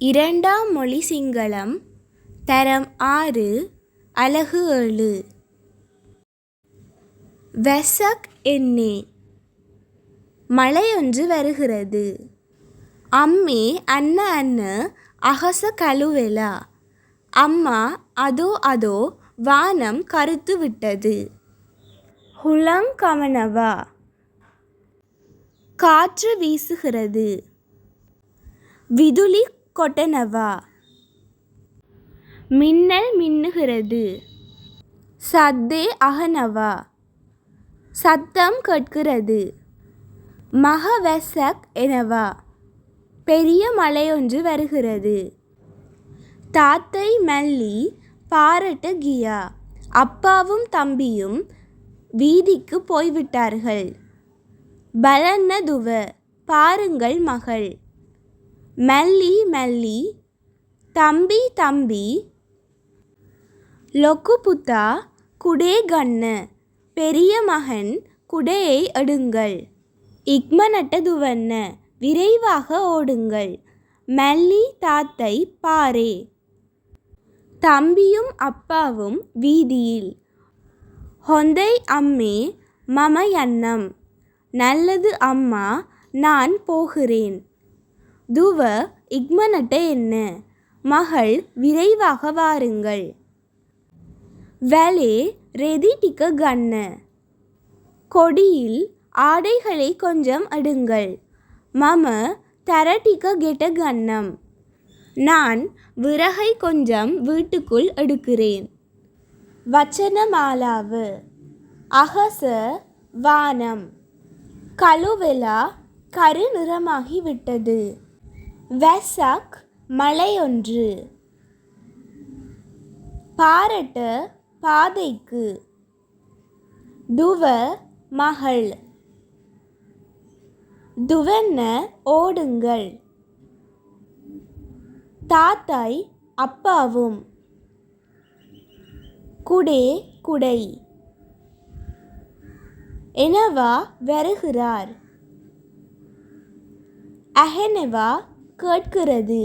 இரண்டாம் மொழி சிங்களம் தரம் ஆறு அலகு ஏழு. வெசக் என்னே மழையொன்று வருகிறது. அம்மே அன்ன அன்ன அகச கழுவெலா. அம்மா அதோ அதோ வானம் கருத்து விட்டது. ஹுலங்கமனவா காற்று வீசுகிறது. விதுலி கொட்டனவா? மின்னல் மின்னுகிறது. சத்தே அகனவா? சத்தம் கேட்கிறது. மகவெசக் எனவா? பெரிய மழையொன்று வருகிறது. தாத்தை மல்லி பாரட்ட கியா அப்பாவும் தம்பியும் வீதிக்கு போய்விட்டார்கள். பலன்ன துவ பாருங்கள் மகள். மல்லி மல்லி. தம்பி தம்பி. லொக்குபுத்தா குடே கண்ணு. பெரிய மகன் குடையை எடுங்கள். இக்மனட்ட துவன்ன விரைவாக ஓடுங்கள். மல்லி தாத்தை பாரே. தம்பியும் அப்பாவும் வீதியில். ஹொந்தை அம்மே மமயன்னம் நல்லது அம்மா நான் போகிறேன். துவ இக்மனட்ட என்ன? மகள் விரைவாக வாருங்கள். வேலே ரெதி கண்ண. கொடியில் ஆடைகளை கொஞ்சம் அடுங்கள். மம தரட்டிக்க கெட்ட கண்ணம். நான் விறகை கொஞ்சம் வீட்டுக்குள் எடுக்கிறேன். வச்சனமாலாவு. அகச வானம். கழுவெலா கரு நிறமாகிவிட்டது வெசாக் மலையொன்று. பாரட்ட பாதைக்கு. துவ மகள். துவென்ன ஓடுங்கள். தாத்தாய் அப்பாவும். குடே குடை. எனவா வருகிறார். அஹெனவா கேட்கிறது.